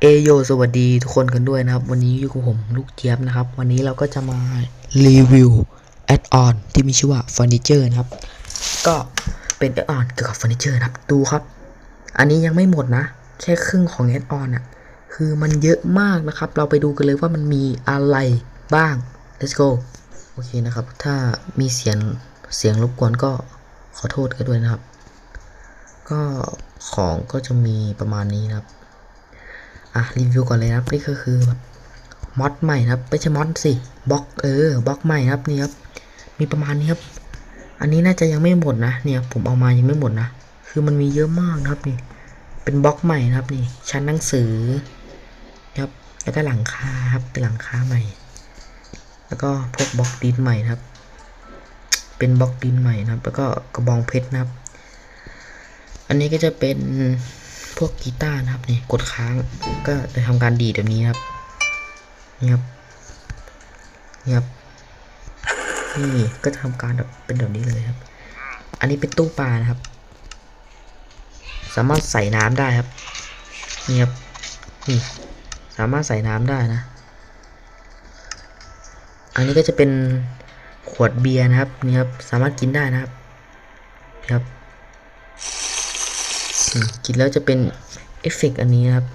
เอโยสวัสดีทุกคนกันด้วยนะครับ วันนี้อยู่กับผมลูกเจี๊ยบนะครับ วันนี้เราก็จะมารีวิวแอดออนที่มีชื่อว่าเฟอร์นิเจอร์นะครับ ก็เป็นแอดออนเกี่ยวกับเฟอร์นิเจอร์นะครับ ดูครับ อันนี้ยังไม่หมดนะ แค่ครึ่งของแอดออนอะ คือมันเยอะมากนะครับ เราไปดูกันเลยว่ามันมีอะไรบ้าง let's go โอเคนะครับ ถ้ามีเสียงเสียงรบกวนก็ขอโทษกันด้วยนะครับ ก็ของก็จะมีประมาณนี้นะครับ อะรีวิวก่อนเลยครับนี่ก็คือแบบมอดใหม่นะครับไม่ใช่มอดสิบล็อกเออบล็อกใหม่นะครับนี่ครับมีประมาณนี้ครับ อันนี้น่าจะยังไม่หมดนะเนี่ยผมเอามายังไม่หมดนะคือมันมีเยอะมากนะครับนี่ เป็นบล็อกใหม่นะครับนี่ ชั้นหนังสือนะครับแล้วก็หลังคาครับเป็นหลังคาใหม่ แล้วก็พวกบล็อกดินใหม่นะครับ เป็นบล็อกดินใหม่นะครับ แล้วก็กระบองเพชรนะครับ อันนี้ก็จะเป็น พวกกีตาร์นะครับนี่กดค้างก็จะทำการดีดแบบนี้ครับนี่ครับนี่ครับนี่ก็จะทำการแบบเป็นแบบนี้เลยครับ อันนี้เป็นตู้ปลานะครับ สามารถใส่น้ำได้ครับนี่ครับนี่สามารถใส่น้ำได้นะ อันนี้ก็จะเป็นขวดเบียร์นะครับนี่ครับสามารถกินได้นะครับนี่ครับ อืมกินแล้วจะเป็นเอฟเฟกอันนี้ครับ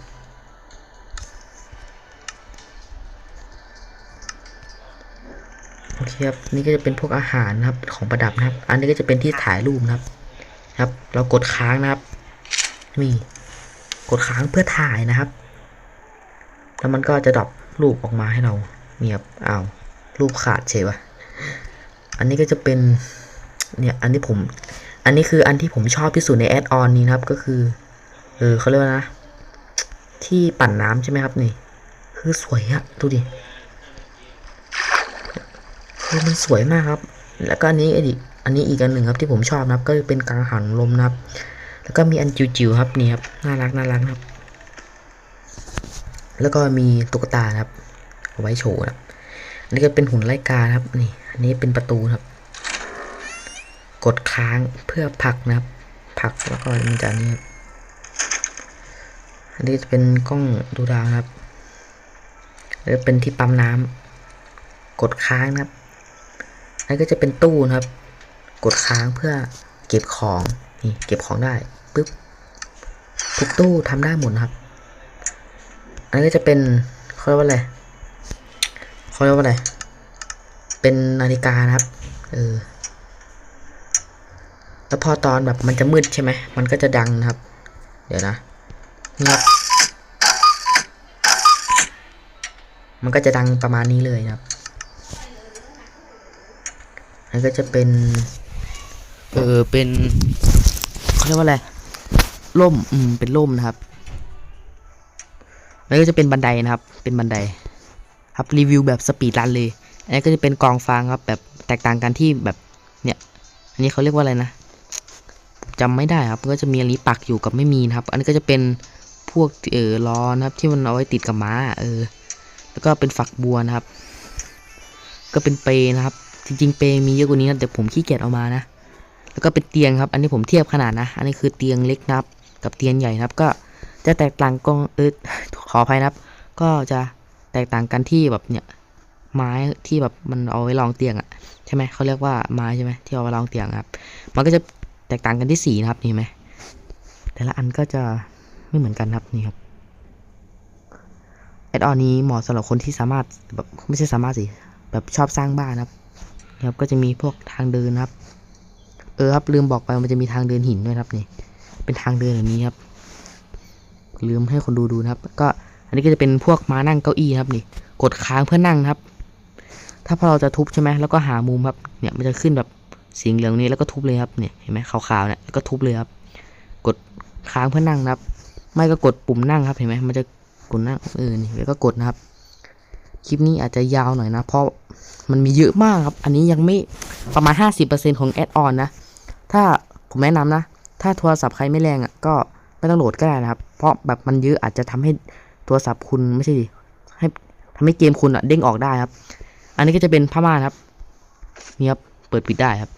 โอเคครับ นี่ก็จะเป็นพวกอาหารนะครับของประดับนะครับ อันนี้ก็จะเป็นที่ถ่ายรูปนะครับ ครับ เรากดค้างนะครับ นี่กดค้างเพื่อถ่ายนะครับ แล้วมันก็จะดรอปรูปออกมาให้เราเนี่ยครับอ้าวรูปขาดเฉยวะอันนี้ก็จะเป็น เนี่ย อันนี้ผม อันนี้คืออันที่ผมชอบที่สุดในแอดออนนี้นะครับก็คือ เออเขาเรียกว่านะ ที่ปั่นน้ำใช่ไหมครับนี่คือสวยอะดูดิคือมันสวยมากครับ แล้วก็อันนี้อีกอันนี้อีกอันหนึ่งครับที่ผมชอบนะครับ ก็เป็นกังหันลมนะครับ แล้วก็มีอันจิ๋วๆครับนี่ครับน่ารักน่ารักครับ แล้วก็มีตุ๊กตาครับเอาไว้โชว์นะครับอันนี้ก็เป็นหุ่นไล่กาครับนี่ อันนี้เป็นประตูครับ กดค้างเพื่อผลักนะครับผลักแล้วก็มันจะนี่ครับอันนี้จะเป็นกล้องดูดาวครับแล้วเป็นที่ปั๊มน้ำกดค้างนะครับอันนี้ก็จะเป็นตู้นะครับ กดค้างเพื่อเก็บของนี่เก็บของได้ปึ๊บทุกตู้ทำได้หมดครับ อันนี้ก็จะเป็นเขาเรียกว่าอะไรเขาเรียกว่าอะไรเป็นนาฬิกานะครับเออ แล้วพอตอนแบบมันจะมืดใช่ไหมมันก็จะดังนะครับ เดี๋ยวนะงับมันก็จะดังประมาณนี้เลยนะครับอันก็จะเป็น เออเป็นเขาเรียกว่าอะไรร่ม อืม เป็นร่มนะครับแล้วก็จะเป็นบันไดนะครับ เป็นบันได ครับรีวิวแบบสปีดรันเลย อันนี้ก็จะเป็นกองฟางครับ แบบแตกต่างกันที่แบบ เนี่ย อันนี้เขาเรียกว่าอะไรนะ จำไม่ได้ครับก็จะมีอันนี้ปักอยู่กับไม่มีนะครับ อันนี้ก็จะเป็นพวกเออล้อนะครับ ที่มันเอาไว้ติดกับม้า เออ แล้วก็เป็นฝักบัวนะครับ ก็เป็นเปนะครับ จริงๆ เปมีเยอะกว่านี้นะแต่ผมขี้เกียจเอามานะแล้วก็เป็นเตียงครับ อันนี้ผมเทียบขนาดนะ อันนี้คือเตียงเล็กนะครับ กับเตียงใหญ่นะครับ ก็จะแตกต่างกองเออขออภัยนะครับ ก็จะแตกต่างกันที่แบบเนี่ยไม้ที่แบบมันเอาไว้รองเตียงอะใช่ไหมเขาเรียกว่าไม้ใช่ไหมที่เอาไว้รองเตียงครับ มันก็จะ แตกต่างกันที่สีนะครับนี่ไหมแต่ละอันก็จะไม่เหมือนกันครับนี่ครับแอดออนนี้เหมาะสำหรับคนที่สามารถแบบไม่ใช่สามารถสิแบบชอบสร้างบ้านนะครับนะครับก็จะมีพวกทางเดินนะครับ เออครับลืมบอกไปมันจะมีทางเดินหินด้วยครับนี่ เป็นทางเดินแบบนี้ครับ ลืมให้คนดูดูนะครับ ก็อันนี้ก็จะเป็นพวกม้านั่งเก้าอี้ครับนี่ กดค้างเพื่อนั่งครับ ถ้าพอเราจะทุบใช่ไหมแล้วก็หามุมครับ เนี่ยมันจะขึ้นแบบ สีเหลืองนี้แล้วก็ทุบเลยครับเนี่ยเห็นไหมขาวๆเนี่ยแล้วก็ทุบเลยครับ กดค้างเพื่อนั่งครับ ไม่ก็กดปุ่มนั่งครับเห็นไหมมันจะกดนั่งเออนี่แล้วก็กดนะครับ คลิปนี้อาจจะยาวหน่อยนะ เพราะมันมีเยอะมากครับ อันนี้ยังไม่ประมาณ 50%ของแอดออนนะ ถ้าผมแนะนำนะ ถ้าโทรศัพท์ใครไม่แรงอะก็ไม่ต้องโหลดก็ได้นะครับ เพราะแบบมันเยอะอาจจะทำให้โทรศัพท์คุณไม่ใช่ดิให้ทำให้เกมคุณอะเด้งออกได้ครับ อันนี้ก็จะเป็นผ้าม่านครับนี่ครับเปิดปิดได้ครับ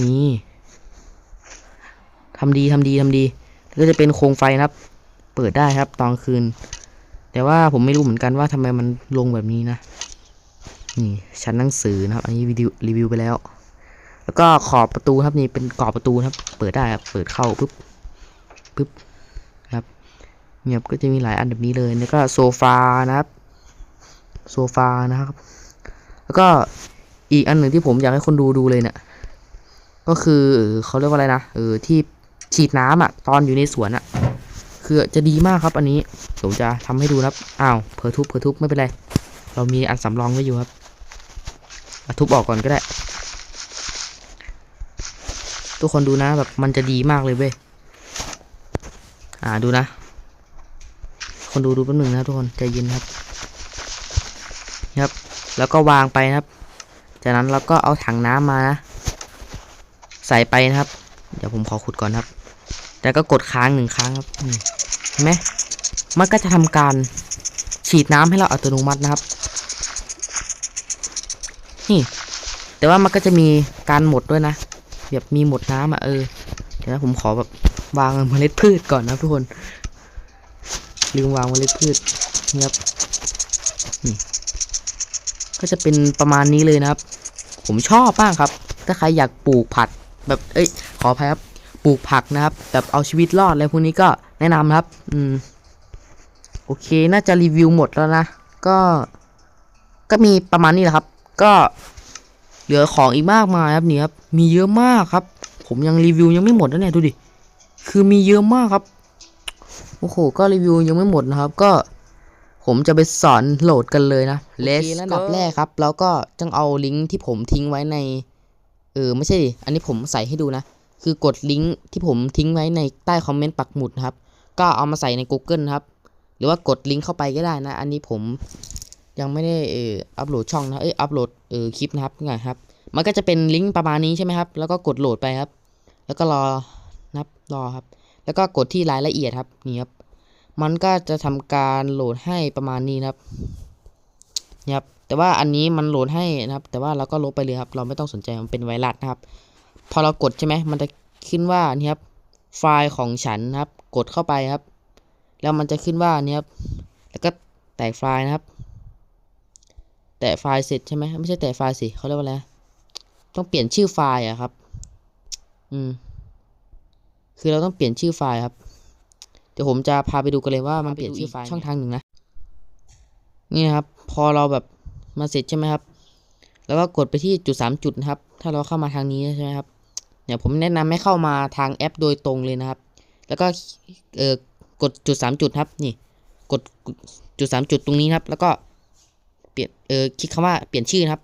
นี่ทำดีทำดีทำดี ก็จะเป็นโคมไฟนะครับ เปิดได้ครับตอนคืน แต่ว่าผมไม่รู้เหมือนกันว่าทำไมมันลงแบบนี้นะ นี่ชั้นหนังสือนะครับ อันนี้วิดีโอรีวิวไปแล้ว แล้วก็ขอบประตูครับนี่เป็นกรอบประตูครับ เปิดได้ครับ เปิดเข้าปุ๊บปุ๊บครับเนี่ยบก็จะมีหลายอันแบบนี้เลย แล้วก็โซฟานะครับ โซฟานะครับ แล้วก็อีกอันหนึ่งที่ผมอยากให้คนดูดูเลยเนี่ย ก็คือเขาเรียกว่าอะไรนะเออที่ฉีดน้ำอะ ตอนอยู่ในสวนอะ คือจะดีมากครับอันนี้ผมจะทำให้ดูครับอ้าวเผอทุบเผอทุบไม่เป็นไร เรามีอันสำรองไว้อยู่ครับอะทุบออกก่อนก็ได้ ทุกคนดูนะแบบมันจะดีมากเลยเว้ยอ่าดูนะ คนดูดูแป๊บหนึงนะทุกคนใจเย็นครับครับ แล้วก็วางไปครับ จากนั้นเราก็เอาถังน้ำมานะ ส่ไปนะครับ เดี๋ยวผมขอขุดก่อนครับ แล้วก็กดค้างหนึ่งครั้งครับเห็นไหมมันก็จะทำการฉีดน้ำให้เราอัตโนมัตินะครับ นี่ แต่ว่ามันก็จะมีการหมดด้วยนะแบบมีหมดน้ำอะเออ เดี๋ยวนะผมขอแบบวางเมล็ดพืชก่อนนะทุกคนลืมวางเมล็ดพืชนี่ครับนี่ก็จะเป็นประมาณนี้เลยนะครับ ผมชอบมากครับ ถ้าใครอยากปลูกผัก แบบเอ้ยขออภัยครับปลูกผักนะครับ แบบเอาชีวิตรอดอะไรพวกนี้ก็แนะนำนะครับ อืม โอเค น่าจะรีวิวหมดแล้วนะ ก็ ก็มีประมาณนี้แหละครับ ก็เหลือของอีกมากมายครับนี่ครับมีเยอะมากครับ ผมยังรีวิวยังไม่หมดนะเนี่ยดูดิ คือมีเยอะมากครับ โอ้โห ก็รีวิวยังไม่หมดนะครับ ก็ ผมจะไปสอนโหลดกันเลยนะเลสกับแรกครับ แล้วก็จังเอาลิงก์ที่ผมทิ้งไว้ใน เออไม่ใช่ดิ อันนี้ผมใส่ให้ดูนะ คือกดลิงก์ที่ผมทิ้งไว้ในใต้คอมเมนต์ปักหมุดนะครับ ก็เอามาใส่ใน Google นะครับ หรือว่ากดลิงก์เข้าไปก็ได้นะ อันนี้ผมยังไม่ได้เอออัปโหลดช่องนะ เอ้ยอัปโหลดเออคลิปนะครับไงครับ มันก็จะเป็นลิงก์ประมาณนี้ใช่ไหมครับ แล้วก็กดโหลดไปครับ แล้วก็รอนับรอครับ แล้วก็กดที่รายละเอียดครับนี่ครับ มันก็จะทำการโหลดให้ประมาณนี้นะครับนี่ครับ แต่ว่าอันนี้มันโหลดให้นะครับ แต่ว่าเราก็ลบไปเลยครับ เราไม่ต้องสนใจมันเป็นไวรัสนะครับ พอเรากดใช่ไหมมันจะขึ้นว่านี่ครับไฟล์ของฉันนะครับ กดเข้าไปครับ แล้วมันจะขึ้นว่านี่ครับแล้วก็แตกไฟล์นะครับ แตะไฟล์เสร็จใช่ไหมไม่ใช่แตะไฟล์สิเขาเรียกว่าอะไรต้องเปลี่ยนชื่อไฟล์อะครับ อืม คือเราต้องเปลี่ยนชื่อไฟล์ครับ เดี๋ยวผมจะพาไปดูกันเลยว่ามันเปลี่ยนชื่อไฟล์ช่องทางหนึ่งนะ นี่นะครับ พอเราแบบ มาเสร็จใช่ไหมครับ แล้วก็กดไปที่จุดสามจุดนะครับ ถ้าเราเข้ามาทางนี้ใช่ไหมครับเนี่ยผมแนะนำให้เข้ามาทางแอปโดยตรงเลยนะครับ แล้วก็เออกดจุดสามจุดครับนี่กดจุดสามจุดตรงนี้ครับ แล้วก็เปลี่ยนเออคลิกคำว่าเปลี่ยนชื่อครับ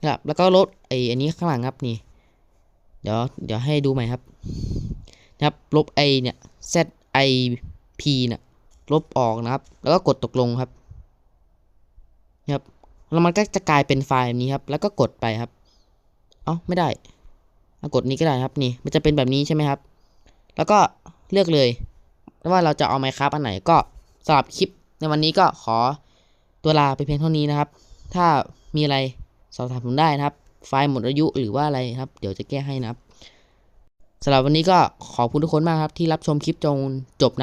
นะครับ แล้วก็ลดไออันนี้ข้างหลังครับนี่ เดี๋ยวเดี๋ยวให้ดูใหม่ครับนะครับลบไอเนี่ย z i p เนี่ยลบออกนะครับ แล้วก็กดตกลงครับนะครับ แล้วมันก็จะกลายเป็นไฟล์แบบนี้ครับ แล้วก็กดไปครับ เอ้าไม่ได้กดนี้ก็ได้ครับนี่ มันจะเป็นแบบนี้ใช่ไหมครับ แล้วก็เลือกเลยว่าเราจะเอาไมครับอันไหนก็สำหรับคลิปในวันนี้ก็ขอตัวลาไปเพียงเท่านี้นะครับ ถ้ามีอะไรสอบถามผมได้นะครับ ไฟล์หมดอายุหรือว่าอะไรครับ เดี๋ยวจะแก้ให้นะครับสำหรับวันนี้ก็ขอบคุณทุกคนมากครับที่รับชมคลิปจนจบนะ